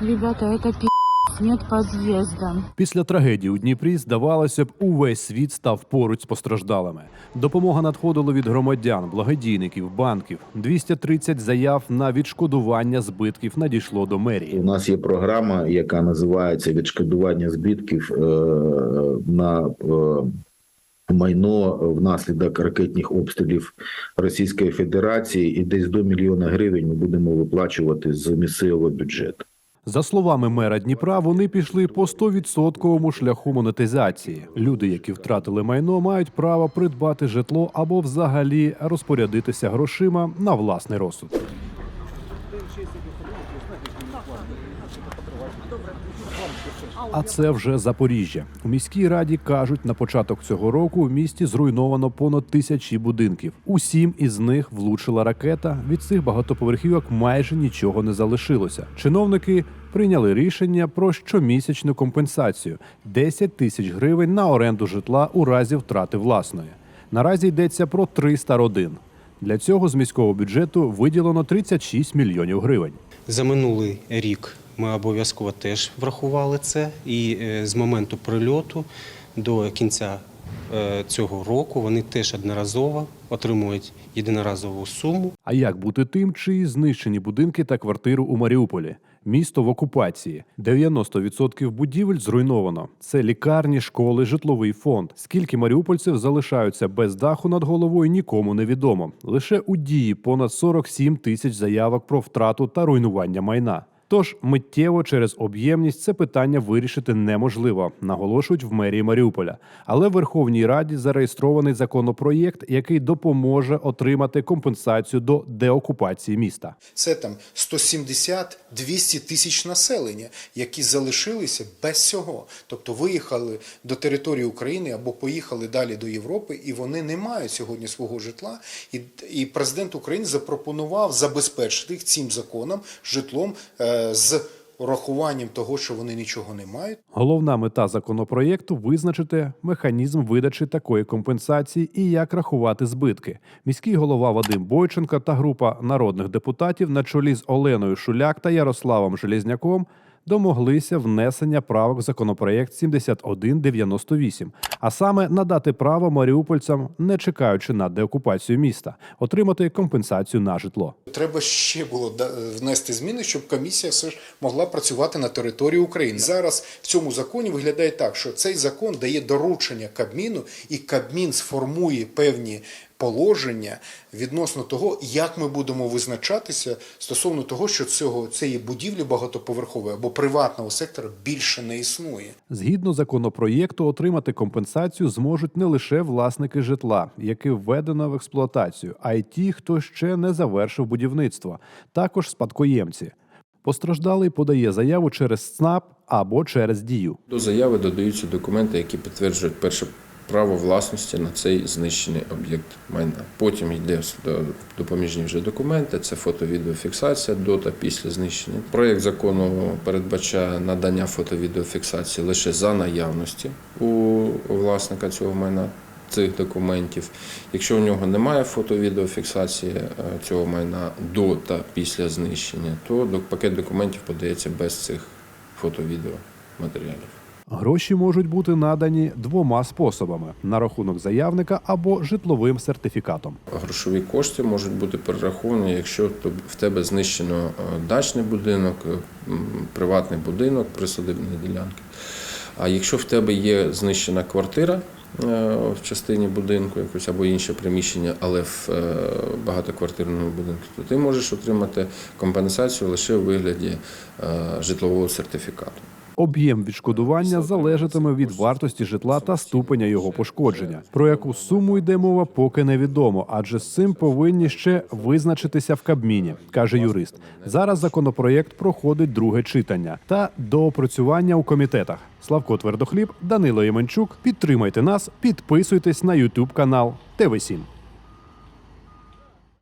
Ребята, это пи***, нет подъезда. Після трагедії у Дніпрі, здавалося б, увесь світ став поруч з постраждалими. Допомога надходила від громадян, благодійників, банків. 230 заяв на відшкодування збитків надійшло до мерії. У нас є програма, яка називається відшкодування збитків е, на е, майно внаслідок ракетних обстрілів Російської Федерації, і десь до мільйона гривень ми будемо виплачувати з місцевого бюджету. За словами мера Дніпра, вони пішли по 100% шляху монетизації. Люди, які втратили майно, мають право придбати житло або взагалі розпорядитися грошима на власний розсуд. А це вже Запоріжжя. У міській раді кажуть, на початок цього року в місті зруйновано понад тисячі будинків. У сім із них влучила ракета. Від цих багатоповерхівок майже нічого не залишилося. Чиновники прийняли рішення про щомісячну компенсацію 10 тисяч гривень на оренду житла у разі втрати власної. Наразі йдеться про 300 родин. Для цього з міського бюджету виділено 36 мільйонів гривень. За минулий рік ми обов'язково теж врахували це, і е, з моменту прильоту до кінця цього року вони теж одноразово отримують єдиноразову суму. А як бути тим, чиї знищені будинки та квартири у Маріуполі? Місто в окупації. 90% будівель зруйновано. Це лікарні, школи, житловий фонд. Скільки маріупольців залишаються без даху над головою, нікому не відомо. Лише у дії понад 47 тисяч заявок про втрату та руйнування майна. Тож миттєво через об'ємність це питання вирішити неможливо, наголошують в мерії Маріуполя. Але в Верховній Раді зареєстрований законопроєкт, який допоможе отримати компенсацію до деокупації міста. Це там 170-200 тисяч населення, які залишилися без цього. Тобто виїхали до території України або поїхали далі до Європи, і вони не мають сьогодні свого житла. І, і президент України запропонував забезпечити їх цим законом житлом е, з урахуванням того, що вони нічого не мають. Головна мета законопроєкту визначити механізм видачі такої компенсації і як рахувати збитки. Міський голова Вадим Бойченка та група народних депутатів на чолі з Оленою Шуляк та Ярославом Железняком домоглися внесення правок в законопроєкт 7198, а саме надати право маріупольцям, не чекаючи на деокупацію міста, отримати компенсацію на житло. Треба ще було внести зміни, щоб комісія все ж могла працювати на території України. Зараз в цьому законі виглядає так, що цей закон дає доручення Кабміну, і Кабмін сформує певні положення відносно того, як ми будемо визначатися стосовно того, що цього цієї будівлі багатоповерхової або приватного сектора більше не існує. Згідно законопроєкту, отримати компенсацію зможуть не лише власники житла, яке введено в експлуатацію, а й ті, хто ще не завершив будівництво, також спадкоємці. Постраждалий подає заяву через ЦНАП або через дію. До заяви додаються документи, які підтверджують перше право власності на цей знищений об'єкт майна. Потім йде допоміжні вже документи, це фото-відеофіксація до та після знищення. Проєкт закону передбачає надання фото-відеофіксації лише за наявності у власника цього майна. Цих документів, якщо у нього немає фото-відеофіксації е, цього майна до та після знищення, то пакет документів подається без цих фото-відео матеріалів. Гроші можуть бути надані двома способами: на рахунок заявника або житловим сертифікатом. Грошові кошти можуть бути перераховані, якщо в тебе знищено е, дачний будинок, е, приватний будинок, присадибні ділянки. А якщо в тебе є знищена квартира е, в частині будинку, якось або інше приміщення, але в багатоквартирному будинку, то ти можеш отримати компенсацію лише у вигляді житлового сертифікату. Об'єм відшкодування залежатиме від вартості житла та ступеня його пошкодження. Про яку суму йде мова, поки невідомо, адже з цим повинні ще визначитися в Кабміні, каже юрист. Зараз законопроєкт проходить друге читання та доопрацювання у комітетах. Славко Твердохліб, Данило Єменчук. Підтримайте нас, підписуйтесь на Ютуб канал ТВ 7